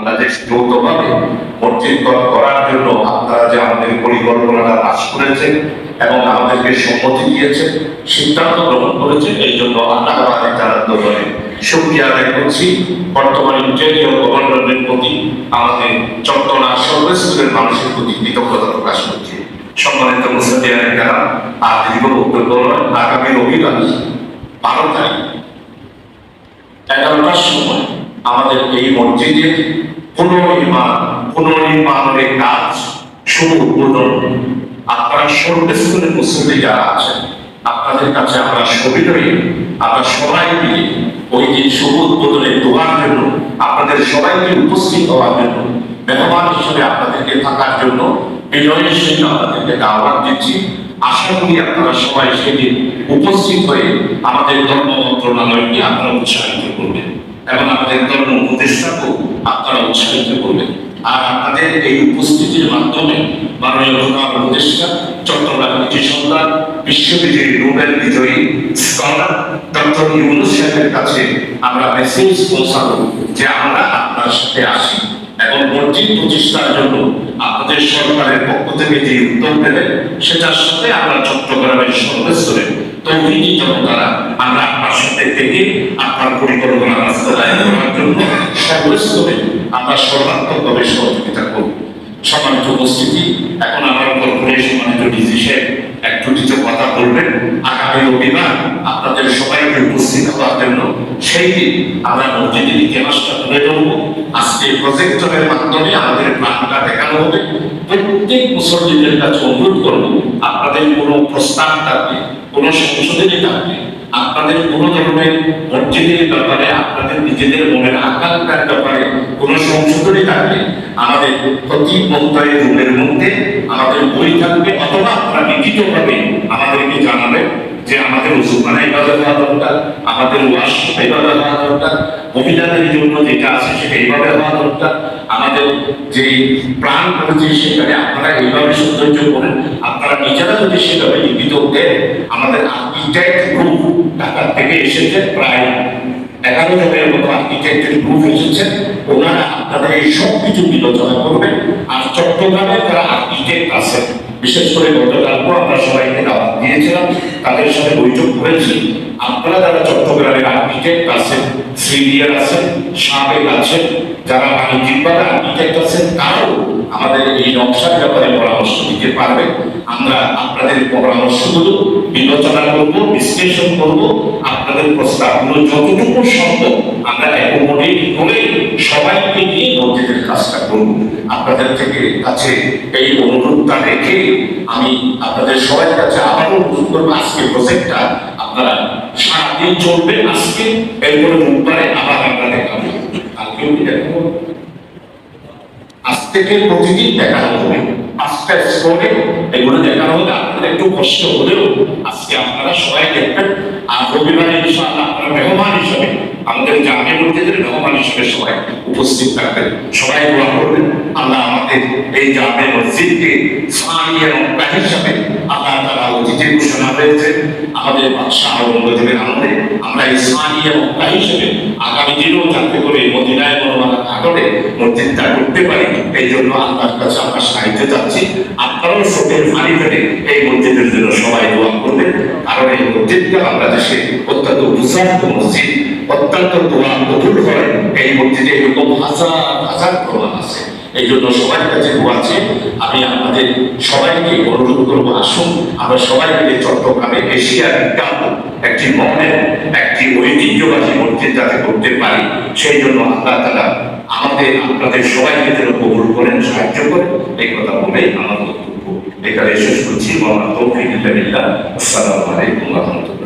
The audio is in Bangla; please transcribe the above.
বাংলাদেশ যৌথভাবে মসজিদ করার জন্য আপনারা যে আমাদের পরিকল্পনাটা পাশ করেছেন এবং আমাদেরকে সম্মতি দিয়েছেন, সিদ্ধান্ত গ্রহণ করেছেন, এই জন্য আল্লাহ তারা দরবারে শুক্রিয়া আদায় করছি। বর্তমান ইন্টেরিয়র গভর্নমেন্টের প্রতি আমাদের চট্টগ্রাম সর্বস্তরের মানুষের প্রতি কৃতজ্ঞতা প্রকাশ করছি। সম্মানিত মুসলিয়ানের কারা আর দীর্ঘ বক্তব্য নয় আগামী রবিবার বারো তারিখ, এগারোটার সময় আমাদের এই মুসলিম যারা আছেন, আপনাদের কাছে আমরা সবাই মিলে ওই দিন শুভ উদ্বোধনে দোয়ার জন্য, আপনাদের সবাইকে উপস্থিত হওয়ার জন্য, মেহমান হিসেবে আপনাদেরকে থাকার জন্য বিনয়ের সঙ্গে আপনাদেরকে দাওয়াত দিচ্ছি। আশা করি আপনারা সবাই সেদিন উপস্থিত হয়ে আমাদের ধর্ম মন্ত্রণালয়কে আপনারা উৎসাহিত করবেন এবং আমাদের ধর্ম উপদেষ্টাকেও আপনারা উৎসাহিত করবেন আর আপনাদের এই উপস্থিতির মাধ্যমে মাননীয় উপদেষ্টা, চট্টগ্রাম কৃষি সন্তান বিশ্ববিজয়ী নোবেল বিজয়ী স্কলার ডক্টর ইউনুস সাহেবের কাছে আমরা মেসেজ পৌঁছাবো যে আমরা আপনার সাথে আসি এবং মসজিদ প্রতিষ্ঠার জন্য আপনাদের সরকারের পক্ষ থেকে যে উদ্যোগ নেবেন সেটার সাথে আমরা চট্টগ্রামের সর্বস্তরে তৌহিদি আমরা আপনার সাথে থেকে আপনার পরিকল্পনা বাস্তবায়ন করার জন্য আমরা সর্বাত্মকভাবে সহযোগিতা করব সম্মানিত উপস্থিতি, এখন আমার কল্পনে সম্মানিত ডিজি সাহেব একটু কিছু কথা বলবেন। আগামী রবিবার আপনাদের সবাইকে উপস্থিত হওয়ার জন্য সেই দিন আমরা মসজিদের ইতিহাসটা তুলে ধরবো। আজকে প্রজেক্টরের মাধ্যমে আমাদের প্ল্যানটা দেখানো হবে। প্রত্যেক মুসল্লিদের কাছে অনুরোধ করব, আপনাদের কোনো প্রস্তাব থাকলে, কোনো সংশোধনী থাকলে আপনাদের কোনো ধরনের মসজিদের ব্যাপারে, আপনাদের নিজেদের মনের আকাঙ্ক্ষার ব্যাপারে কোনো সংশোধনী থাকলে আমাদের প্রতি মন্ত্রের রুমের মধ্যে আমাদের বই থাকবে, অথবা আপনারা লিখিতভাবে আমাদেরকে জানাবেন যে আমাদের ওষুধখানা এইভাবে হওয়া দরকার, আমাদের ওয়াশ এইভাবে হওয়া দরকার, মহিলাদের জন্য যেটা আছে সেটা এইভাবে হওয়া দরকার, আমাদের যে প্ল্যান করেছে সেখানে আপনারা এইভাবে সৌন্দর্য করেন, আপনারা নিজেরা যদি সেভাবে লিখিত দেন আমাদের আর্কিটেক্ট গ্রুপ ঢাকা থেকে এসেছে, প্রায় এগারো জনের মতো আর্কিটেক্টের গ্রুপ এসেছে। ওনারা আপনাদের এই সব কিছু বিবেচনা করবেন আর চট্টগ্রামে যারা আর্কিটেক্ট আছেন, বিশেষ করে গতকালকেও আমরা সবাইকে দাওয়াত দিয়েছিলাম, তাদের সাথে বৈঠক করেছি। আপনারা যারা চট্টগ্রামের আর্কিটেক্ট আছেন, সিনিয়র আছেন, সাবেক আছেন, যারা বাণিজ্যিকভাবে আর্কিটেক্ট আছেন, তারাও আমাদের এই নকশার ব্যাপারে পরামর্শ দিতে পারবে। আমরা আপনাদের পরামর্শগুলো বিবেচনা করব, বিশ্লেষণ করব, আপনাদের প্রস্তাবগুলো যতটুকু সম্ভব আমরা অ্যাকোমোডেট করে সবাইকে নিয়ে মসজিদের কাজটা করব। আপনাদের থেকে কাছে এই অনুরোধটা রেখে আমি আপনাদের সবার কাছে আবারও অনুরোধ করব, আজকে প্রজেক্টটা আপনারা সারাদিন চলবে, আজকে। এরপরে বুধবারে আবার আমরা দেখাবো কালকেও কি দেখাবো আজ থেকে প্রতিদিন দেখানো হবে। পাঁচটা স্কুলে এগুলো দেখানো হবে আপনাদের একটু কষ্ট হলেও আজকে আপনারা সবাই দেখবেন। আর রবিবার ইনশাআল্লাহ আপনারা মেহমান হিসেবে আমাদের জামে মেহমান হিসেবে সবাই উপস্থিত থাকবেন। সবাই দোয়া করবেন, আল্লাহ আমাদের এই জামে মসজিদকে সানিয়া মক্কা হিসাবে আল্লাহ অতিথি ঘোষণা হয়েছে আমাদের বাদশাহ আমলে আমরা মক্কা হিসেবে আগামী দিনেও যাতে করে মদিনায় মসজিদটা করতে পারি এই জন্য আল্লাহর কাছে আমরা সাহায্য চাচ্ছি। আপনারাও ফেলে এই মসজিদের জন্য সবাই দোয়া করবেন, কারণ এই মসজিদটা বাংলাদেশে অত্যন্ত মসজিদ, অত্যন্ত দোয়া কবুল হয় এই মসজিদে এরকম হাজার হাজার প্রমাণ আছে। এই জন্য সবার কাছে আছে। আমি আপনাদের সবাইকে অনুরোধ করব, আসুন, আমরা সবাই মিলে চট্টগ্রামে এশিয়ার বিখ্যাত একটি মডেল একটি ঐতিহ্যবাহী মসজিদ যাতে করতে পারি, সেই জন্য আল্লাহ তালা আমাদের, আপনাদের সবাইকে যেন কবুল করেন, সাহায্য করেন। এই কথা বলে আমার বক্তব্য এখানে শেষ করছি। মোহাম্মদ তৌফিক আসসালামু আলাইকুম রহমতুল্লাহ।